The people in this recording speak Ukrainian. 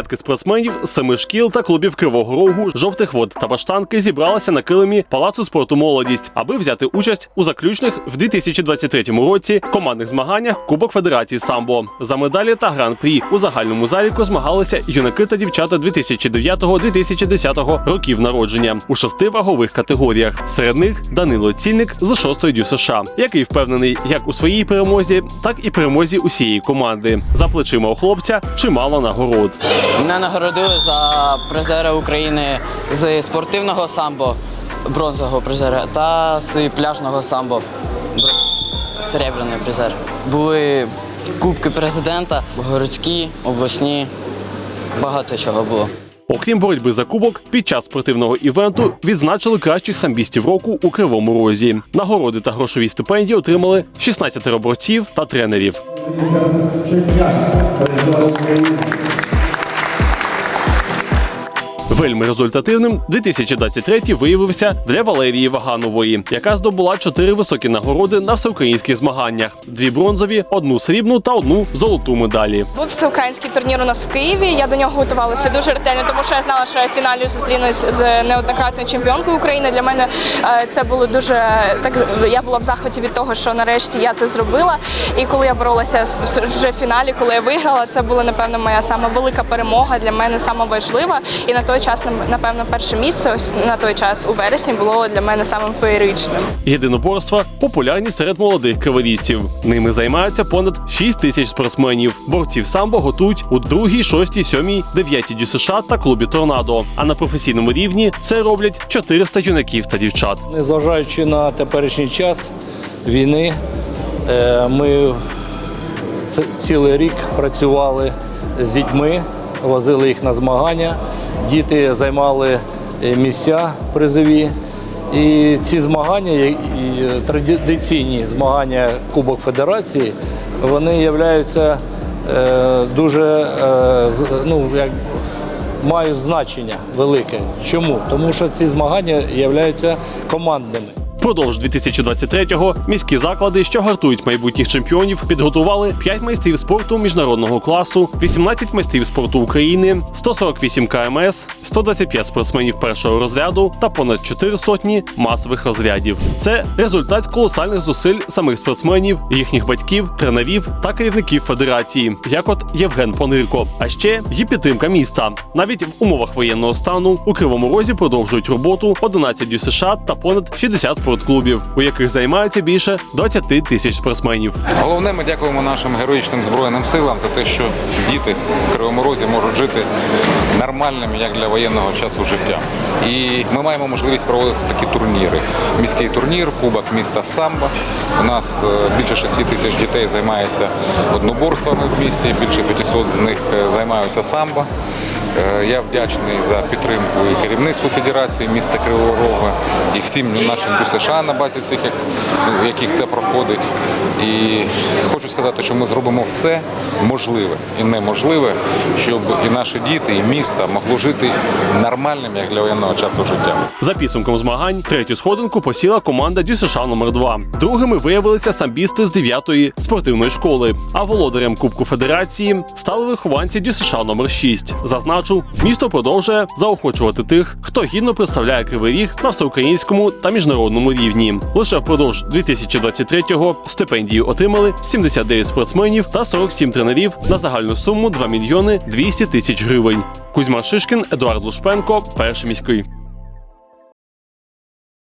Десятки спортсменів семи шкіл та клубів Кривого Рогу, жовтих вод та баштанки зібралися на килимі Палацу спорту Молодість, аби взяти участь у заключних в 2023 році командних змаганнях Кубок Федерації самбо. За медалі та гран-прі у загальному заліку змагалися юнаки та дівчата 2009-2010 років народження у шести вагових категоріях. Серед них Данило Цільник з 6 дю США, який впевнений як у своїй перемозі, так і перемозі усієї команди. За плечима у хлопця чимало нагород. Мене нагородили за призера України з спортивного самбо, бронзового призера, та з пляжного самбо, серебряний призер. Були кубки президента, городські, обласні, багато чого було. Окрім боротьби за кубок, під час спортивного івенту відзначили кращих самбістів року у Кривому Розі. Нагороди та грошові стипендії отримали 16 борців та тренерів. Вельми результативним 2023 виявився для Валерії Ваганової, яка здобула чотири високі нагороди на всеукраїнських змаганнях: дві бронзові, одну срібну та одну золоту медалі. Був всеукраїнський турнір у нас в Києві. Я до нього готувалася дуже ретельно, тому що я знала, що я в фіналі зустрінусь з неоднократною чемпіонкою України. Для мене е, це було дуже так. Я була в захваті від того, що нарешті я це зробила. І коли я боролася вже в фіналі, коли я виграла, це була напевно моя сама велика перемога для мене сама. І на той час напевно перше місце ось на той час у вересні було для мене самим феєричним. Єдиноборства популярні серед молодих криворізців. Ними займаються понад 6 тисяч спортсменів. Борців самбо готують у другій, шостій, сьомій, дев'ятій дю США та клубі Торнадо. А на професійному рівні це роблять 400 юнаків та дівчат. Незважаючи на теперішній час війни, е, ми цілий рік працювали з дітьми, возили їх на змагання. Діти займали е, місця призові. І ці змагання, і- і традиційні змагання Кубок Федерації, вони являються е, дуже е, ну, як, мають значення велике. Чому? Тому що ці змагання являються командними. Впродовж 2023-го міські заклади, що гартують майбутніх чемпіонів, підготували 5 майстрів спорту міжнародного класу, 18 майстрів спорту України, 148 КМС, 125 спортсменів першого розряду та понад 4 сотні масових розрядів. Це результат колосальних зусиль самих спортсменів, їхніх батьків, тренерів та керівників федерації, як от Євген Понирко. А ще є підтримка міста. Навіть в умовах воєнного стану у Кривому Розі продовжують роботу 11 дю США та понад 60 спортклубів, у яких займаються більше 20 тисяч спортсменів. Головне, ми дякуємо нашим героїчним збройним силам за те, що діти в Кривому Розі можуть жити нормальним, як для воєнного часу життя. І ми маємо можливість проводити такі турніри. Міський турнір, Кубок міста Самбо. У нас е, більше 6 тисяч дітей займається одноборствами в місті, більше 500 з них е, займаються самбо. Е, Я вдячний за підтримку і керівництву Федерації міста Кривого Рога і всім нашим ДЮСШ на базі цих, ну, яких це проходить. І хочу сказати, що ми зробимо все можливе і неможливе, щоб і наші діти, і місто могло жити нормальним, як для воєнного часу життя. За підсумком змагань, третю сходинку посіла команда Дю США номер 2 Другими виявилися самбісти з 9-ї спортивної школи. А володарем Кубку Федерації стали вихованці Дю США номер 6 Зазначу, місто продовжує заохочувати тих, хто гідно представляє кривий ріг на всеукраїнському та міжнародному рівні. Лише впродовж 2023-го стипендію отримали 79 спортсменів та 47 тренерів на загальну суму 2 мільйони 200 тисяч гривень. Кузьма Шишкін, Едуард Лушпенко, перший міський.